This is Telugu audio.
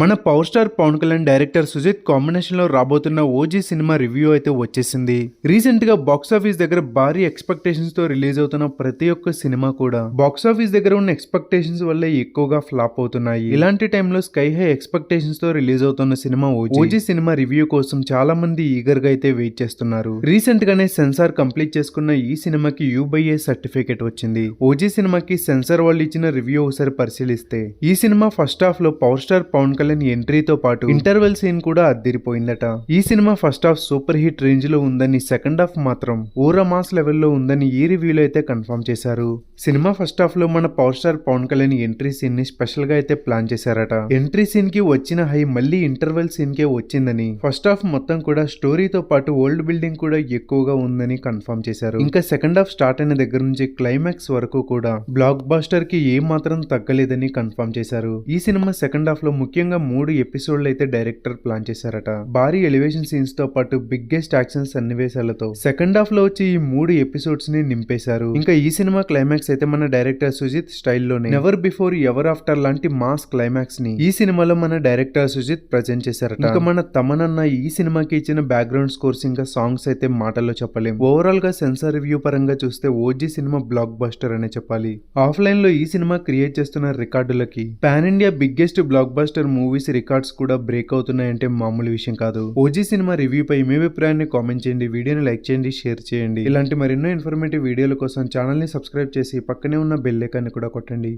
మన power star Pawan Kalyan director Sujeeth కాంబినేషన్లో రాబోతున్న ఓజీ సినిమా రివ్యూ అయితే వచ్చేసింది. రీసెంట్గా బాక్స్ ఆఫీస్ దగ్గర భారీ ఎక్స్పెక్టేషన్స్తో రిలీజ్ అవుతున్న ప్రతి ఒక్క సినిమా కూడా బాక్స్ ఆఫీస్ దగ్గర ఉన్న ఎక్స్పెక్టేషన్స్ వల్లే ఎక్కువగా ఫ్లాప్ అవుతున్నాయి. ఇలాంటి టైంలో స్కై హై ఎక్స్పెక్టేషన్స్తో రిలీజ్ అవుతున్న cinema OG. OG cinema review కోసం చాలా మంది ఈగర్గా అయితే వెయిట్ చేస్తున్నారు. రీసెంట్ గానే సెన్సార్ కంప్లీట్ చేసుకున్న ఈ సినిమాకి యూబైఏ సర్టిఫికేట్ వచ్చింది. ఓజీ సినిమాకి సెన్సార్ వాళ్ళు ఇచ్చిన రివ్యూ ఒకసారి పరిశీలిస్తే ఈ సినిమా ఫస్ట్ హాఫ్లో పవర్ స్టార్ పవన్ కళ్యాణ్ ఎంట్రీతో పాటు ఇంటర్వెల్ సీన్ కూడా అద్దిరిపోయిందట. ఈ cinema first half super hit రేంజ్లో ఉందని సెకండ్ హాఫ్ మాత్రం ఊర మాస్ లెవెల్లో ఉందని ఈ రివ్యూలో అయితే కన్ఫర్మ్ చేశారు. సినిమా ఫస్ట్ హాఫ్లో మన power star Pawan Kalyan entry సీన్ని స్పెషల్గా అయితే ప్లాన్ చేశారట. ఎంట్రీ సీన్కి వచ్చిన హై మళ్ళీ ఇంటర్వెల్ సీన్ కే వచ్చిందని ఫస్ట్ హాఫ్ మొత్తం కూడా స్టోరీతో పాటు ఓల్డ్ బిల్డింగ్ కూడా ఎక్కువగా ఉందని కన్ఫర్మ్ చేశారు. ఇంకా సెకండ్ హాఫ్ స్టార్ట్ అయిన దగ్గర నుంచి క్లైమాక్స్ వరకు కూడా బ్లాక్ బాస్టర్కి ఏ మాత్రం తగ్గలేదని కన్ఫర్మ్ చేశారు. ఈ సినిమా సెకండ్ హాఫ్లో ముఖ్యంగా మూడు ఎపిసోడ్లు అయితే డైరెక్టర్ ప్లాన్ చేశారట. భారీ ఎలివేషన్ సీన్స్తో పాటు బిగ్గెస్ట్ యాక్షన్ సన్నివేశాలతో. సెకండ్ హాఫ్లో వచ్చి ఈ మూడు ఎపిసోడ్స్ని నింపేశారు. ఇంకా ఈ సినిమా క్లైమాక్స్ అయితే మన డైరెక్టర్ సుజిత్ స్టైల్లోనే. ఎవర్ బిఫోర్ ఎవర్ ఆఫ్టర్ లాంటి మాస్ క్లైమాక్స్ని ఈ సినిమాలో మన డైరెక్టర్ సుజిత్ ప్రజెంట్ చేశారట. ఇంకా మన తమనన్న ఈ సినిమాకి ఇచ్చిన బ్యాక్గ్రౌండ్ స్కోర్స్ ఇంకా సాంగ్స్ అయితే మాటల్లో చెప్పలేం. ఓవరాల్గా సెన్సార్ రివ్యూ పరంగా చూస్తే ఓజీ సినిమా బ్లాక్ బస్టర్ అనే చెప్పాలి. ఆఫ్లైన్లో ఈ సినిమా క్రియేట్ చేస్తున్న రికార్డులకి. Pan India biggest blockbuster movies records కూడా బ్రేక్ అవుతున్నాయంటే మామూలు విషయం కాదు. ఓజీ సినిమా రివ్యూ పై మీ అభిప్రాయాన్ని కామెంట్ చేయండి వీడియోని లైక్ చేయండి షేర్ చేయండి. ఇలాంటి మరెన్నో ఇన్ఫర్మేటివ్ వీడియోల కోసం ఛానల్ని సబ్స్క్రైబ్ చేసి పక్కనే ఉన్న బెల్ ఐకాన్ని కూడా కొట్టండి.